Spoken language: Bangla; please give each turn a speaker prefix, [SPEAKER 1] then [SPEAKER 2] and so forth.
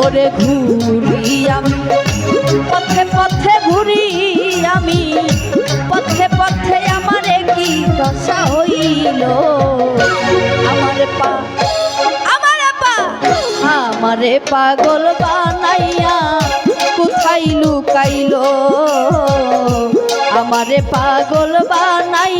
[SPEAKER 1] করে ঘুরি আমি পথে পথে ঘুরি আমি, পথে পথে আমার কি দশা হইল? আমার পা আমার পা, আমারে পাগল বানাইয়া কোথায় লুকাইলো? আমারে পাগল বানাই